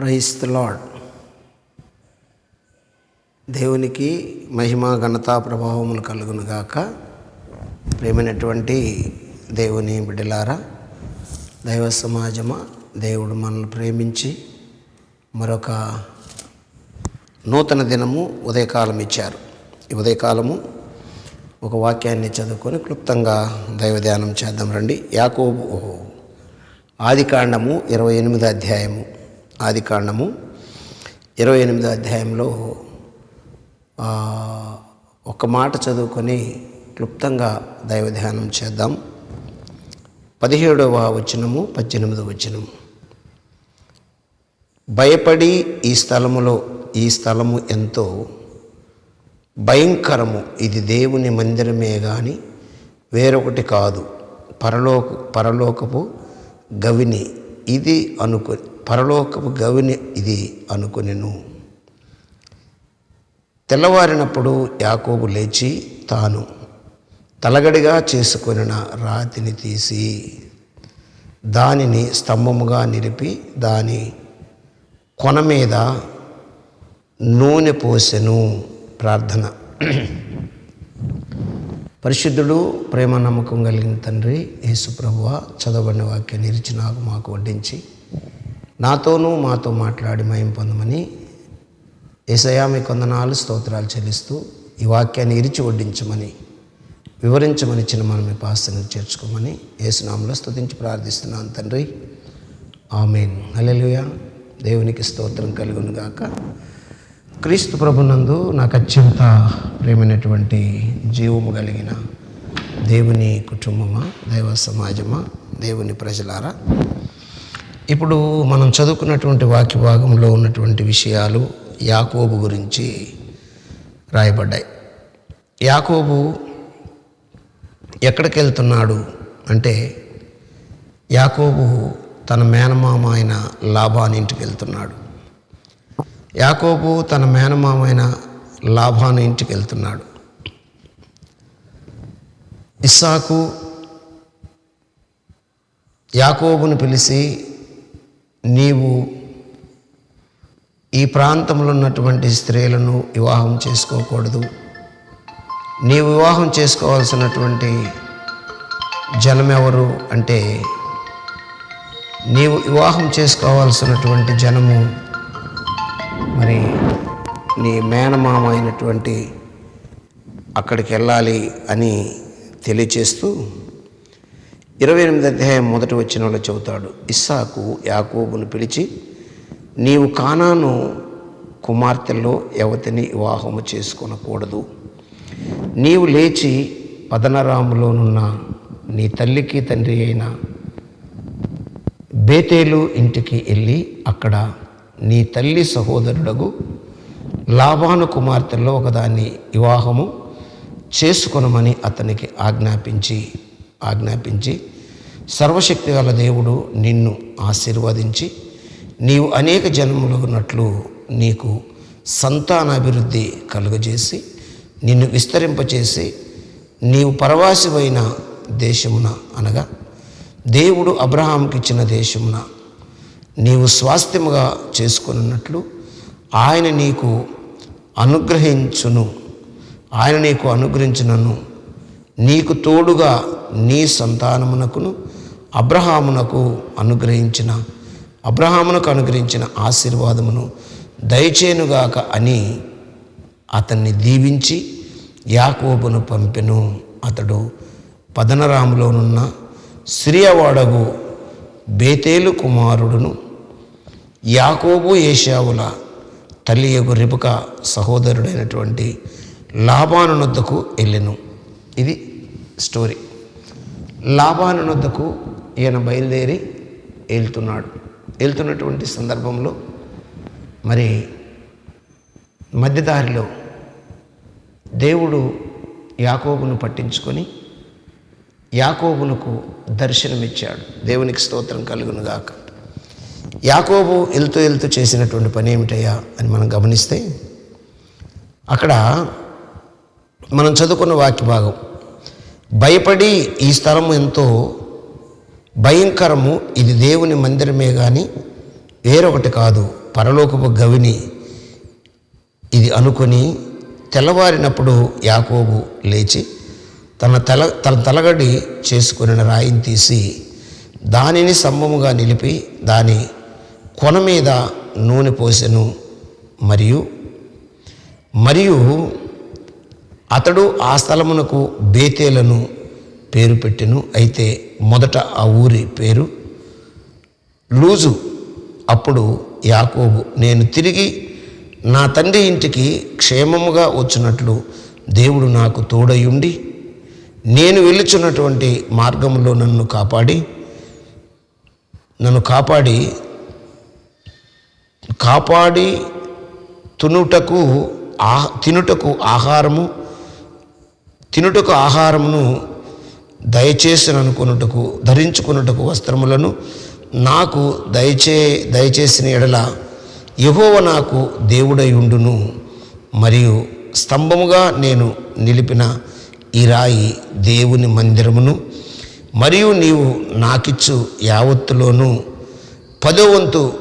Price the lord దేవునికి మహిమ ఘనత ప్రభావములు కలుగును గాక. ప్రేమైనటువంటి దేవుని బిడ్డలారా దైవ సమాజమా దేవుడు మనల్ని ప్రేమించి మరొక నూతన దినము ఉదయకాలం ఇచ్చారు ఈ ఉదయకాలము ఒక వాక్యాన్ని చదువుకొని క్లుప్తంగా దైవ ధ్యానం చేద్దాం రండి. యాకోబు ఆదికాండము ఇరవై ఎనిమిది అధ్యాయము. ఆదికాండము ఇరవై ఎనిమిదో అధ్యాయంలో ఒక మాట చదువుకొని క్లుప్తంగా దైవ ధ్యానం చేద్దాం. పదిహేడవ వచనము పద్దెనిమిదవ వచనం భయపడి ఈ స్థలములో ఈ స్థలము ఎంతో భయంకరము. ఇది దేవుని మందిరమే కానీ వేరొకటి కాదు. పరలోక పరలోకపు గవిని. ఇది అనుకు పరలోకపు గవిని ఇది అనుకునెను. తెల్లవారినప్పుడు యాకోబు లేచి తాను తలగడిగా చేసుకొనిన రాతిని తీసి దానిని స్తంభముగా నిలిపి దాని కొన మీద నూనె పోసెను ప్రార్థన. పరిశుద్ధుడు ప్రేమ నమ్మకం కలిగిన తండ్రి యేసు ప్రభువ చదవబడిన వాక్యాన్ని ఇరిచి నాకు మాకు వడ్డించి నాతోనూ మాతో మాట్లాడి మయం పొందమని ఏసయా మీ కొందనాలు స్తోత్రాలు చెల్లిస్తూ ఈ వాక్యాన్ని ఇరిచి వడ్డించమని వివరించమని ఇచ్చిన మనం మీ పాస్తను చేర్చుకోమని ఏసునామంలో స్తుతించి ప్రార్థిస్తున్నాను తండ్రి. ఆమెన్. హల్లెలూయా. దేవునికి స్తోత్రం కలుగును గాక. క్రీస్తు ప్రభునందు నాకు అత్యంత ప్రేమైనటువంటి జీవము కలిగిన దేవుని కుటుంబమా దైవ సమాజమా దేవుని ప్రజలారా ఇప్పుడు మనం చదువుకున్నటువంటి వాక్య భాగంలో ఉన్నటువంటి విషయాలు యాకోబు గురించి రాయబడ్డాయి. యాకోబు ఎక్కడికి వెళ్తున్నాడు అంటే యాకోబు తన మేనమామ అయిన లాభాని ఇంటికి వెళ్తున్నాడు. యాకోబు తన మేనమామ అయిన లాభాను ఇంటికి వెళ్తున్నాడు. ఇస్సాకు యాకోబును పిలిచి నీవు ఈ ప్రాంతంలో ఉన్నటువంటి స్త్రీలను వివాహం చేసుకోకూడదు. నీవు వివాహం చేసుకోవాల్సినటువంటి జనం ఎవరు అంటే నీవు వివాహం చేసుకోవాల్సినటువంటి జనము మరి నీ మేనమామ అయినటువంటి అక్కడికి వెళ్ళాలి అని తెలియచేస్తూ ఇరవై ఎనిమిది అధ్యాయం మొదటి వచ్చిన చెబుతాడు ఇస్సాకు యాకోబును పిలిచి నీవు కానాను కుమార్తెల్లో ఎవతిని వివాహము చేసుకొనకూడదు. నీవు లేచి పదనరాములోనున్న నీ తల్లికి తండ్రి అయిన బేతేలు ఇంటికి వెళ్ళి అక్కడ నీ తల్లి సహోదరుడగు లాభాను కుమార్తెల్లో ఒకదాన్ని వివాహము చేసుకొనమని అతనికి ఆజ్ఞాపించి ఆజ్ఞాపించి సర్వశక్తి గల దేవుడు నిన్ను ఆశీర్వదించి నీవు అనేక జన్మలున్నట్లు నీకు సంతానాభివృద్ధి కలుగజేసి నిన్ను విస్తరింపచేసి నీవు పరవాసివైన దేశమున అనగా దేవుడు అబ్రహాంకి ఇచ్చిన దేశమున నీవు స్వాస్థ్యముగా చేసుకున్నట్లు ఆయన నీకు అనుగ్రహించును. ఆయన నీకు అనుగ్రహించినను నీకు తోడుగా నీ సంతానమునకును అబ్రహామునకు అనుగ్రహించిన అబ్రహామునకు అనుగ్రహించిన ఆశీర్వాదమును దయచేనుగాక అని అతన్ని దీవించి యాకోబును పంపెను. అతడు పదనరాములోనున్న సిరియవాడగు బేతేలు కుమారుడును యాకోబు ఏషావుల తల్లియగు రిపుక సహోదరుడైనటువంటి లాభానునొద్దకు వెళ్ళెను ఇది స్టోరీ. లాభానునొద్దకు ఈయన బయలుదేరి వెళ్తున్నాడు వెళ్తున్నటువంటి సందర్భంలో మరి మధ్యదారిలో దేవుడు యాకోబును పట్టించుకొని యాకోబునకు దర్శనమిచ్చాడు. దేవునికి స్తోత్రం కలుగునుగాక. యాకోబు వెళ్తూ వెళ్తూ చేసినటువంటి పని ఏమిటయ్యా అని మనం గమనిస్తే అక్కడ మనం చదువుకున్న వాక్య భాగం భయపడి ఈ స్థలం ఎంతో భయంకరము. ఇది దేవుని మందిరమే కానీ వేరొకటి కాదు. పరలోకపు గవిని ఇది అనుకొని తెల్లవారినప్పుడు యాకోబు లేచి తన తల తన తలగడి చేసుకుని రాయిని తీసి దానిని స్తంభముగా నిలిపి దాని కొన మీద నూనె పోసెను. మరియు మరియు అతడు ఆ స్థలమునకు బేతేలను పేరు పెట్టెను. అయితే మొదట ఆ ఊరి పేరు లూజు. అప్పుడు యాకోబు నేను తిరిగి నా తండ్రి ఇంటికి క్షేమముగా వచ్చినట్లు దేవుడు నాకు తోడయుండి నేను వెళ్ళుచున్నటువంటి మార్గంలో నన్ను కాపాడి నన్ను కాపాడి కాపాడి తునుటకు ఆ తినుటకు ఆహారము తినుటకు ఆహారమును దయచేసి అనుకున్నటకు ధరించుకున్నటకు వస్త్రములను నాకు దయచే దయచేసిన ఎడల యహోవ నాకు దేవుడై ఉండును. మరియు స్తంభముగా నేను నిలిపిన ఈ రాయి దేవుని మందిరమును మరియు నీవు నాకిచ్చు యావత్తులోనూ పదో వంతు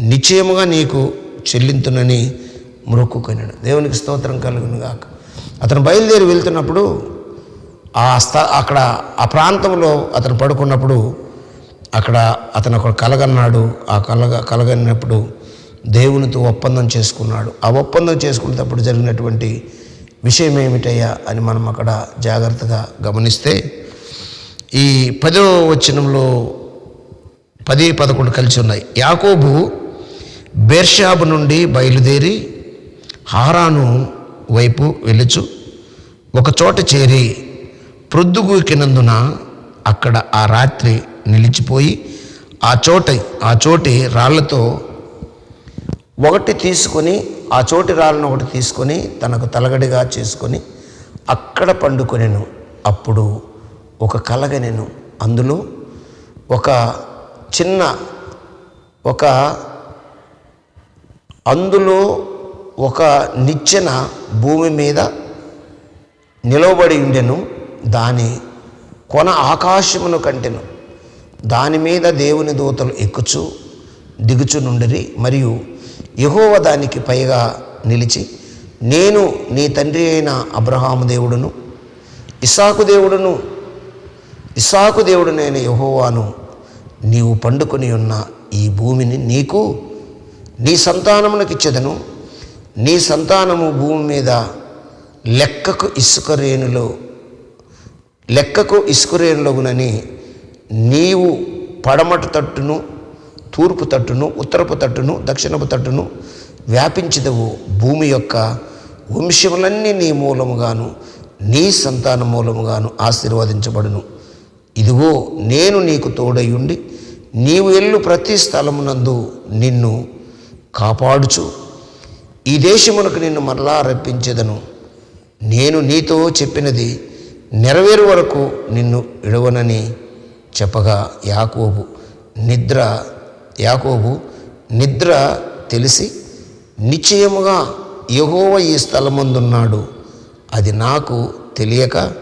నిశ్చయముగా నీకు చెల్లింతునని మొక్కుకొనాడు దేవునికి స్తోత్రం కలుగునుగాక. అతను బయలుదేరి వెళ్తున్నప్పుడు ఆ స్థ అక్కడ ఆ ప్రాంతంలో అతను పడుకున్నప్పుడు అక్కడ అతను ఒక కలగన్నాడు. ఆ కలగ కలగన్నప్పుడు దేవునితో ఒప్పందం చేసుకున్నాడు. ఆ ఒప్పందం చేసుకునేటప్పుడు జరిగినటువంటి విషయం ఏమిటయ్యా అని మనం అక్కడ జాగ్రత్తగా గమనిస్తే ఈ పదో వచనంలో పది పదకొండు కలిసి ఉన్నాయి. యాకోబు బేర్షాబు నుండి బయలుదేరి హారాను వైపు వెలుచు ఒక చోట చేరి ప్రొద్దుగూకినందున అక్కడ ఆ రాత్రి నిలిచిపోయి ఆ చోట ఆ చోటి రాళ్ళతో ఒకటి తీసుకొని ఆ చోటి రాళ్ళను ఒకటి తీసుకొని తనకు తలగడిగా చేసుకొని అక్కడ పండుకొనెను. అప్పుడు ఒక కలగనెను. అందులో ఒక చిన్న ఒక అందులో ఒక నిచ్చెన భూమి మీద నిలవబడి ఉండెను. దాని కొన ఆకాశమును కంటెను. దాని మీద దేవుని దూతలు ఎక్కుచు దిగుచు నుండిరి. మరియు యహోవ దానికి పైగా నిలిచి నేను నీ తండ్రి అయిన అబ్రహాము దేవుడును ఇసాకు దేవుడును ఇసాకు దేవుడునైన యహోవాను నీవు పండుకొని ఉన్న ఈ భూమిని నీకు నీ సంతానమునకిచ్చదను. నీ సంతానము భూమి మీద లెక్కకు ఇసుక రేణులో లెక్కకు ఇసుక రేణులగునని నీవు పడమట తట్టును తూర్పు తట్టును ఉత్తరపు తట్టును దక్షిణపు తట్టును వ్యాపించదవు భూమి యొక్క వంశములన్నీ నీ మూలముగాను నీ సంతాన మూలముగాను ఆశీర్వదించబడును. ఇదిగో నేను నీకు తోడయుండి నీవు ఎల్లు ప్రతి స్థలమునందు నిన్ను కాపాడుచు. ఈ దేశమునకు నిన్ను మరలా రప్పించేదను. నేను నీతో చెప్పినది నెరవేరు వరకు నిన్ను ఇడవనని చెప్పగా యాకోబు. నిద్ర యాకోబు నిద్ర తెలిసి నిశ్చయముగా యహోవ ఈ స్థలమందున్నాడు. అది నాకు తెలియక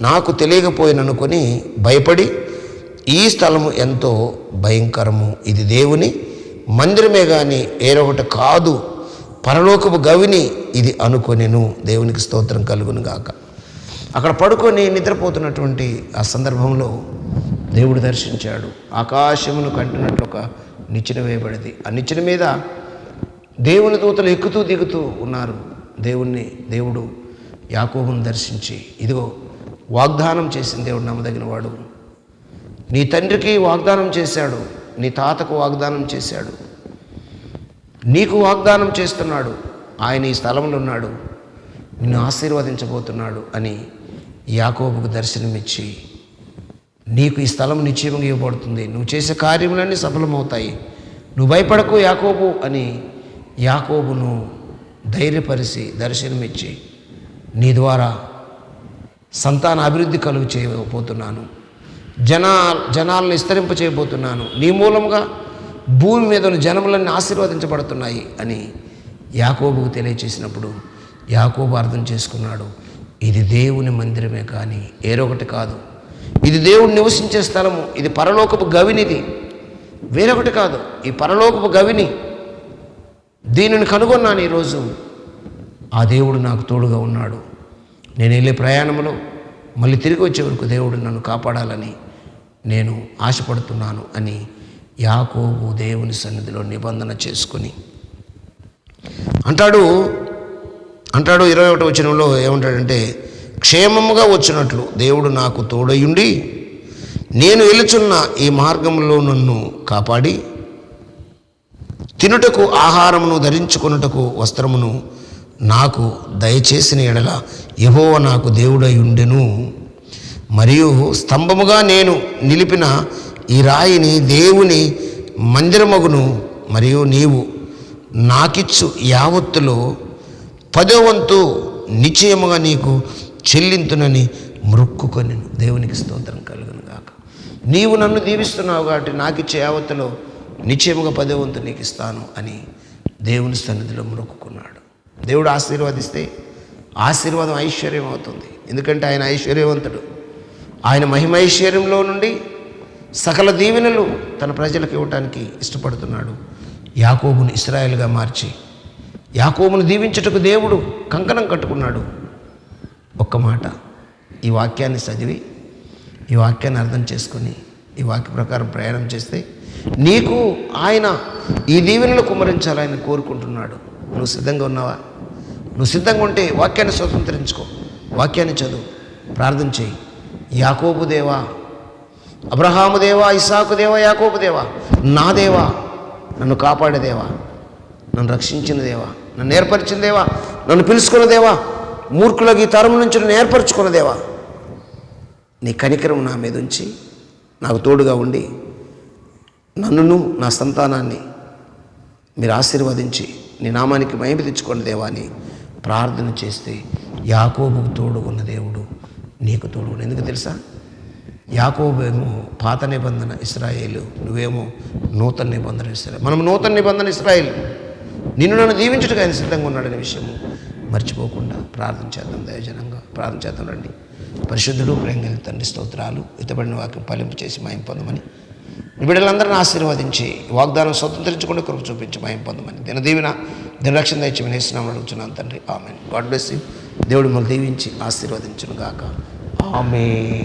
నాకు తెలియకపోయిననుకొని భయపడి ఈ స్థలము ఎంతో భయంకరము. ఇది దేవుని మందిరమే కానీ వేరొకటి కాదు. పరలోకపు గవిని ఇది అనుకొనెను. దేవునికి స్తోత్రం కలుగును గాక. అక్కడ పడుకొని నిద్రపోతున్నటువంటి ఆ సందర్భంలో దేవుడు దర్శించాడు. ఆకాశమును కంటున్నట్లు ఒక నిచ్చెన వేయబడింది. ఆ నిచ్చెన మీద దేవుని దూతలు ఎక్కుతూ దిగుతూ ఉన్నారు. దేవుణ్ణి దేవుడు యాకోబును దర్శించి ఇదిగో వాగ్దానం చేసిన దేవుడు నమ్మదగిన వాడు. నీ తండ్రికి వాగ్దానం చేశాడు. నీ తాతకు వాగ్దానం చేశాడు. నీకు వాగ్దానం చేస్తున్నాడు. ఆయన ఈ స్థలంలో ఉన్నాడు. నిన్ను ఆశీర్వదించబోతున్నాడు అని యాకోబుకు దర్శనమిచ్చి నీకు ఈ స్థలం నిశ్చయంగా ఇవ్వబడుతుంది. నువ్వు చేసే కార్యములన్నీ సఫలమవుతాయి. నువ్వు భయపడకు యాకోబు అని యాకోబును ధైర్యపరిచి దర్శనమిచ్చి నీ ద్వారా సంతాన అభివృద్ధి కలుగు చేయబోతున్నాను. జనా జనాలను విస్తరింప చేయబోతున్నాను నీ మూలంగా భూమి మీద ఉన్న జనములన్నీ ఆశీర్వదించబడుతున్నాయి అని యాకోబుకు తెలియచేసినప్పుడు యాకోబు అర్థం చేసుకున్నాడు ఇది దేవుని మందిరమే కానీ ఏరొకటి కాదు. ఇది దేవుడు నివసించే స్థలము ఇది పరలోకపు గవినిది. వేరొకటి కాదు ఈ పరలోకపు గవిని. దీనిని కనుగొన్నాను ఈరోజు. ఆ దేవుడు నాకు తోడుగా ఉన్నాడు. నేను వెళ్ళే ప్రయాణంలో మళ్ళీ తిరిగి వచ్చే వరకు దేవుడు నన్ను కాపాడాలని నేను ఆశపడుతున్నాను అని యాకోబు దేవుని సన్నిధిలో నిబంధన చేసుకొని. అంటాడు అంటాడు ఇరవై ఒకటి వచనంలో ఏమంటాడంటే క్షేమముగా వచ్చినట్లు దేవుడు నాకు తోడయుండి నేను వెలుచున్న ఈ మార్గంలో నన్ను కాపాడి తినుటకు ఆహారమును ధరించుకొనుటకు వస్త్రమును నాకు దయచేసిన ఎడల యహోవ నాకు దేవుడై ఉండెను మరియు స్తంభముగా నేను నిలిపిన ఈ రాయిని దేవుని మందిరమగును మరియు నీవు నాకిచ్చు యావత్తులో పదో వంతు నిశ్చయముగా నీకు చెల్లింతునని మృక్కుకొని దేవునికి స్తోత్రం కలుగును గాక. నీవు నన్ను దీవిస్తున్నావు కాబట్టి నాకు ఇచ్చే యావత్తులో నిశ్చయముగా పదో వంతు నీకు ఇస్తాను అని దేవుని సన్నిధిలో మొక్కుకున్నాడు. దేవుడు ఆశీర్వదిస్తే ఆశీర్వాదం ఐశ్వర్యం అవుతుంది ఎందుకంటే ఆయన ఐశ్వర్యవంతుడు. ఆయన మహిమైశ్వర్యంలో నుండి సకల దీవెనలు తన ప్రజలకు ఇవ్వటానికి ఇష్టపడుతున్నాడు. యాకోబును ఇస్రాయల్గా మార్చి యాకోబును దీవించుటకు దేవుడు కంకణం కట్టుకున్నాడు. ఒక్క మాట ఈ వాక్యాన్ని చదివి ఈ వాక్యాన్ని అర్థం చేసుకొని ఈ వాక్య ప్రకారం ప్రయాణం చేస్తే నీకు ఆయన ఈ దీవెనలు కుమ్మరించాలని కోరుకుంటున్నాడు. నువ్వు సిద్ధంగా ఉన్నావా? నువ్వు సిద్ధంగా ఉంటే వాక్యాన్ని స్వతంత్రించుకో. వాక్యాన్ని చదువు ప్రార్థన చేయి. యాకోబు దేవా అబ్రహాము దేవా ఇసాకు దేవా యాకోబు దేవా నా దేవా నన్ను కాపాడే దేవా నన్ను రక్షించిన దేవా నన్ను ఏర్పరిచిన దేవా నన్ను పిలుచుకున్న దేవా మూర్ఖులకు ఈ తరం నుంచి నన్ను ఏర్పరచుకున్న దేవా. నీ కనికరం నా మీద ఉంచి నాకు తోడుగా ఉండి నన్నును నా సంతానాన్ని మీరు ఆశీర్వదించి నీ నామానికి మహిమ తెచ్చుకోండి దేవా అని ప్రార్థన చేస్తే యాకోబుకు తోడు ఉన్న దేవుడు నీకు తోడు ఎందుకు తెలుసా? యాకోబేమో పాత నిబంధన ఇస్రాయేలు నువ్వేమో నూతన నిబంధన ఇస్రాయల్. మనం నూతన నిబంధన ఇస్రాయేల్. నిన్ను నన్ను దీవించడానికి ఆయన సిద్ధంగా ఉన్నాడనే విషయము మర్చిపోకుండా ప్రార్థన చేద్దాం దయజనంగా. ప్రార్థన చేద్దాం రండి. పరిశుద్ధుడు ప్రేంగలి తండ్రి స్తోత్రాలు ఇతబడిన వాక్యం పలింపు చేసి మాయం పొందమని. బిడ్డలందరిని ఆశీర్వదించి వాగ్దానం స్వతంత్రించుకుంటే కృప చూపించి మాయం పొందమని. దినదీవిన దినరక్షణ దయచి వేసినామని అడుగుతున్నాను తండ్రి. ఆమె గాడ్ బ్లెస్ దేవుడు మనం దీవించి ఆశీర్వదించును గాక ఆమె